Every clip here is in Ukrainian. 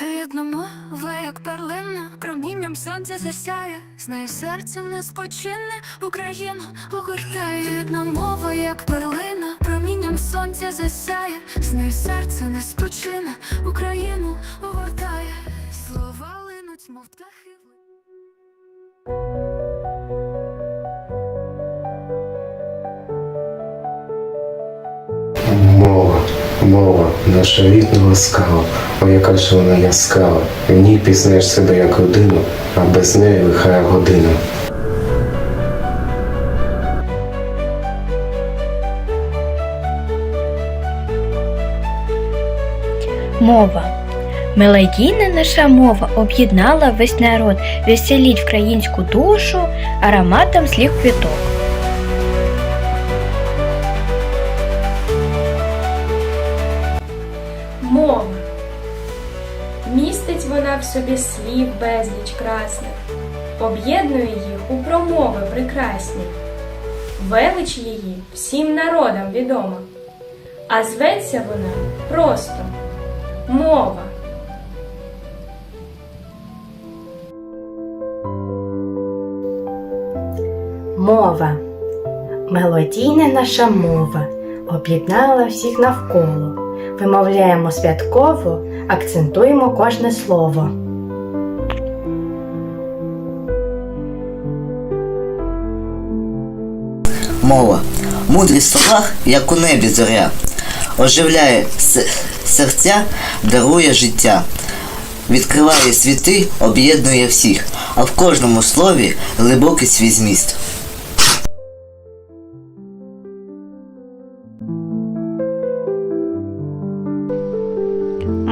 Рідна мова, як перлина, промінням сонця засяє, з нею серце не спочине, Україну огортає. Рідна мова, як перлина, промінням сонця засяє, з нею серце не спочине, Україну огортає. Слова линуть, мов птахи. Мова, наша рідна ласкава, о яка ж вона яскрава. В ній пізнаєш себе як родину, а без неї лиха година. Мова. Мелодійна наша мова об'єднала весь народ, веселіть українську душу ароматом слів квіток. Містить вона в собі слів безліч красних, об'єднує їх у промови прекрасні. Велич її всім народам відома, а зветься вона просто мова. Мова. Мелодійна наша мова об'єднала всіх навколо. Вимовляємо святково, акцентуємо кожне слово. Мова. Мудрість в словах, як у небі зоря, оживляє серця, дарує життя, відкриває світи, об'єднує всіх, а в кожному слові глибокий свій зміст.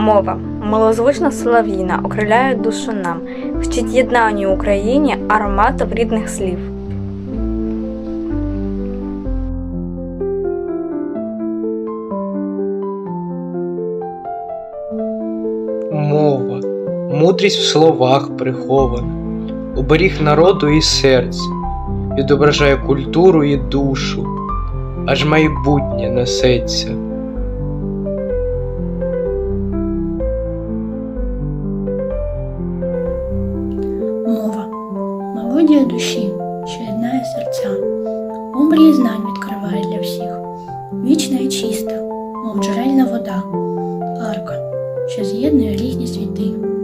Мова. Милозвучна солов'їна окриляє душу нам, вчить єднанню Україні ароматів рідних слів. Мова, мудрість в словах прихована, оберіг народу і серця, відображає культуру і душу, аж майбутнє несеться. Мелодія душі, що єднає серця, обрії знань відкриває для всіх, вічна і чиста, мов джерельна вода, арка, що з'єднує різні світи.